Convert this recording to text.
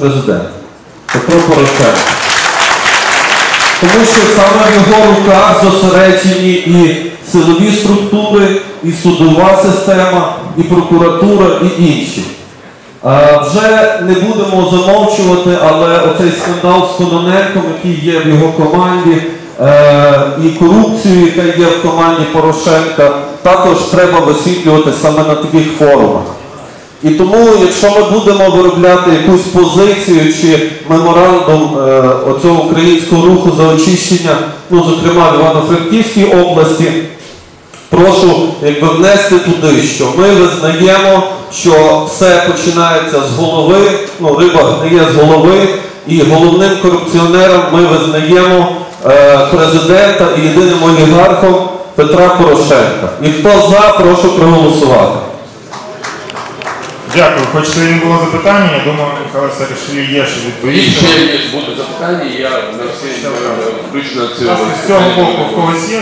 президент Петро Порошенко. Тому що саме в його руках зосереджені і силові структури, і судова система, і прокуратура, і інші. Е, Вже не будемо замовчувати, але оцей скандал з Кононенком, який є в його команді, е, і корупцію, яка є в команді Порошенка, також треба висвітлювати саме на таких форумах. І тому, якщо ми будемо виробляти якусь позицію чи меморандум е, оцього українського руху за очищення, ну зокрема в Івано-Франківській області, прошу якби внести туди, що ми визнаємо, що все починається з голови, ну риба гниє з голови, і головним корупціонером ми визнаємо е, президента і єдиним олігархом Петра Порошенка. І хто за, прошу проголосувати. Дякую. Хоч це не було запитання, я думаю, Михайло Саакашвілі є що І відповісти. ще є будуть запитання, я на всі е, включно це. з цього боку в когось є